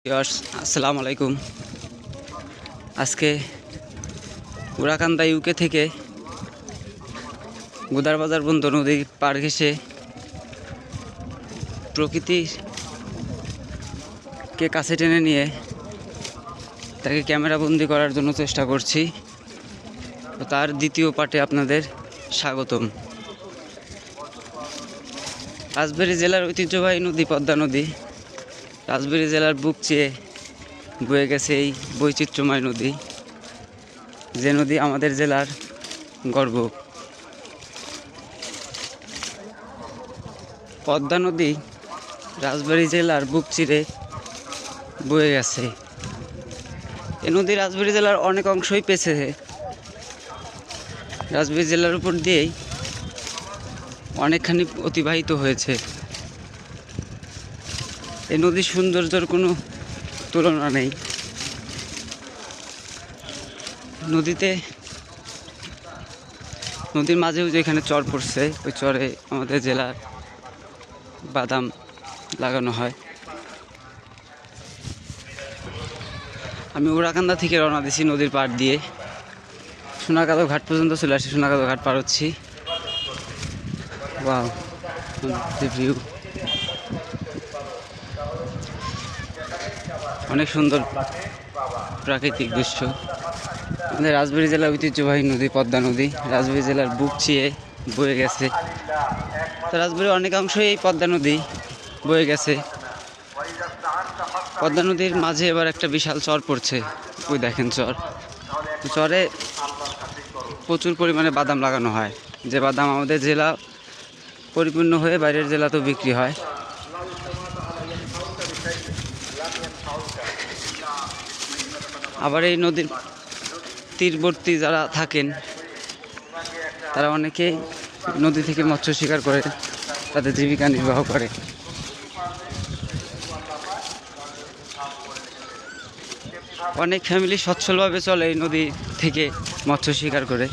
আসসালামু আলাইকুম আজকে উড়াকান্দা ইউকে থেকে গুদারবাজার বন্ধ নদী পার ঘেসে প্রকৃতির কে কাছে টেনে নিয়ে তাকে ক্যামেরা বন্দি করার জন্য চেষ্টা করছি। তো তার দ্বিতীয় পার্টে আপনাদের স্বাগতম। রাজবাড়ী জেলার ঐতিহ্যবাহী নদী পদ্মা নদী রাজবাড়ী জেলার বুক চেয়ে বয়ে গেছে এই বৈচিত্র্যময় নদী। যে নদী আমাদের জেলার গর্ব। পদ্মা নদী রাজবাড়ী জেলার বুক চিরে বয়ে গেছে। এ নদী রাজবাড়ী জেলার অনেক অংশই পেছে। রাজবাড়ী জেলার উপর দিয়েই অনেকখানি অতিবাহিত হয়েছে। এই নদীর সৌন্দর্যের কোনো তুলনা নেই। নদীতে, নদীর মাঝেও যেখানে চর পড়ছে, ওই চরে আমাদের জেলার বাদাম লাগানো হয়। আমি উড়াকান্দা থেকে রওনা দিছি নদীর পাড় দিয়ে। সোনাকাদো ঘাট পর্যন্ত চলে আসছি সোনাকাদো ঘাট পার হচ্ছি। ভিউ অনেক সুন্দর প্রাকৃতিক দৃশ্য। আমাদের রাজবাড়ী জেলার ঐতিহ্যবাহী নদী, পদ্মা নদী। রাজবাড়ী জেলার বুক চিয়ে বয়ে গেছে। তো রাজবাড়ির অনেকাংশই এই পদ্মা নদী বয়ে গেছে। পদ্মা নদীর মাঝে এবার একটা বিশাল চর পড়ছে। ওই দেখেন চর। চরে প্রচুর পরিমাণে বাদাম লাগানো হয়। যে বাদাম আমাদের জেলা পরিপূর্ণ হয়ে বাইরের জেলাতেও বিক্রি হয়। আবার এই নদীর তীরবর্তী যারা থাকেন, তারা অনেকেই নদী থেকে মৎস্য শিকার করে, তাদের জীবিকা নির্বাহ করে। অনেক ফ্যামিলি সচ্ছলভাবে চলে এই নদী থেকে মৎস্য শিকার করে।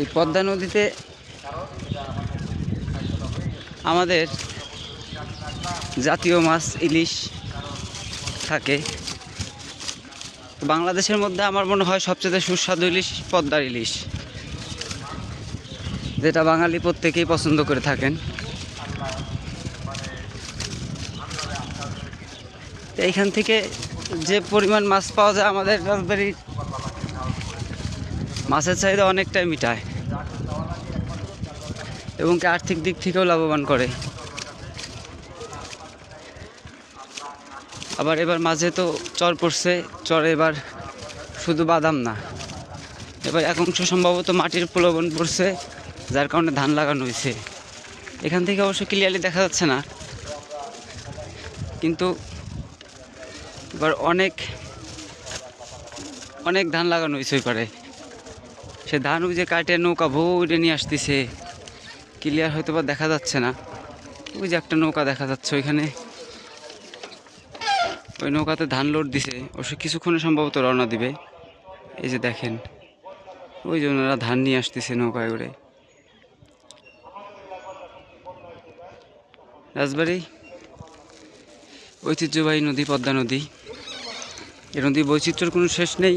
এই পদ্মা নদীতে আমাদের জাতীয় মাছ, ইলিশ থাকে। বাংলাদেশের মধ্যে আমার মনে হয় সবচেয়ে সুস্বাদু ইলিশ পদ্মার ইলিশ, যেটা বাঙালি প্রত্যেকেই পছন্দ করে থাকেন। এইখান থেকে যে পরিমাণ মাছ পাওয়া যায় আমাদের রাজবাড়ির মাছের চাহিদা অনেকটাই মিটায় এবং আর্থিক দিক থেকেও লাভবান করে। আবার এবার মাঝে তো চর পড়ছে, চর এবার শুধু বাদাম না। এবার এক অংশ সম্ভবত মাটির প্রলোভন পড়ছে, যার কারণে ধান লাগানো হয়েছে। এখান থেকে অবশ্য ক্লিয়ারলি দেখা যাচ্ছে না। কিন্তু এবার অনেক অনেক ধান লাগানো হয়েছে ওই পারে। সে ধান ওই যে কাটে, নৌকা ভৌড়ে নিয়ে আসতেছে। ক্লিয়ার হয়তো বা দেখা যাচ্ছে না। ওই যে একটা নৌকা দেখা যাচ্ছে ওইখানে। ওই নৌকাতে ধান লোড দিছে অবশ্য কিছুক্ষণে সম্ভবত রওনা দিবে। এই যে দেখেন, ওই যে ওনারা ধান নিয়ে আসতেছে নৌকায় করে রাজবাড়ি, ঐতিহ্যবাহী নদী, পদ্মা নদী। এ নদীর বৈচিত্র্যের কোনো শেষ নেই।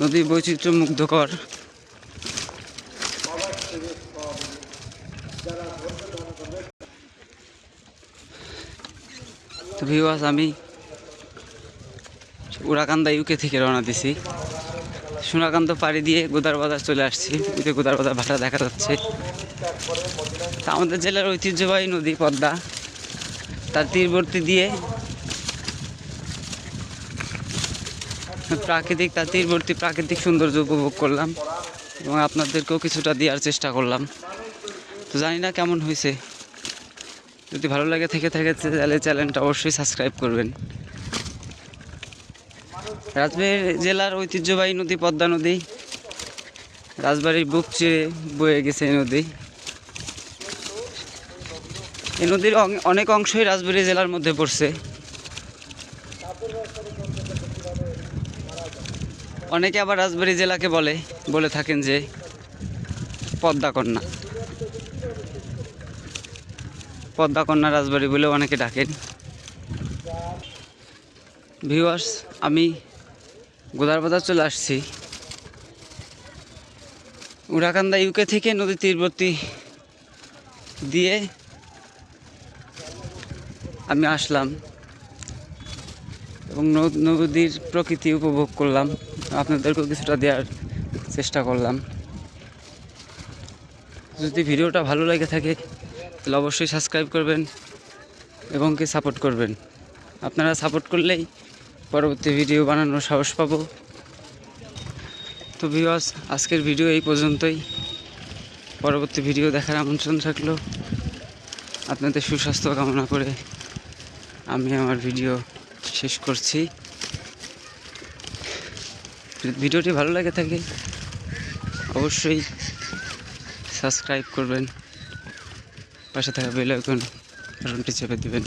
নদীর বৈচিত্র্য মুগ্ধকর ভিওয়াস আমি উড়াকান্দা ইউকে থেকে রওনা দিছি। সোনাকান্ত পাড়ি দিয়ে গোদার বাজার চলে আসছি। ওইতে গোদার বাজার ভাটা দেখা যাচ্ছে। তা আমাদের জেলার ঐতিহ্যবাহী নদী পদ্মা। তার তীরবর্তী দিয়ে প্রাকৃতিক, তার তীরবর্তী প্রাকৃতিক সৌন্দর্য উপভোগ করলাম এবং আপনাদেরকেও কিছুটা দেওয়ার চেষ্টা করলাম। তো জানি না কেমন হয়েছে। যদি ভালো লাগে থেকে থাকে তাহলে চ্যানেলটা অবশ্যই সাবস্ক্রাইব করবেন। রাজবাড়ী জেলার ঐতিহ্যবাহী নদী পদ্মা নদী, রাজবাড়ির বুক চিরে বয়ে গেছে এই নদী। এই নদীর অনেক অংশই রাজবাড়ি জেলার মধ্যে পড়ছে। অনেকে আবার রাজবাড়ি জেলাকে বলে বলে থাকেন যে পদ্মা কন্যা। পদ্মা কন্যা রাজবাড়ি বলে অনেকে ডাকেন। ভিউয়ার্স আমি গোদার বাজার চলে আসছি। উড়াকান্দা ইউকে থেকে নদী তীরবর্তী দিয়ে আমি আসলাম এবং নদ- নদীর প্রকৃতি উপভোগ করলাম। আপনাদেরকেও কিছুটা দেওয়ার চেষ্টা করলাম। যদি ভিডিওটা ভালো লাগে থাকে তাহলে অবশ্যই সাবস্ক্রাইব করবেন এবং কি সাপোর্ট করবেন। আপনারা সাপোর্ট করলেই পরবর্তী ভিডিও বানানোর সাহস পাবো। তো ভিউয়ার্স আজকের ভিডিও এই পর্যন্তই। পরবর্তী ভিডিও দেখার আমন্ত্রণ থাকল। আপনাদের সুস্বাস্থ্য কামনা করে আমি আমার ভিডিও শেষ করছি। ভিডিওটি ভালো লাগে থাকে, অবশ্যই সাবস্ক্রাইব করবেন। পাশে থাকা বেল আইকন বাটনটি চেপে দেবেন।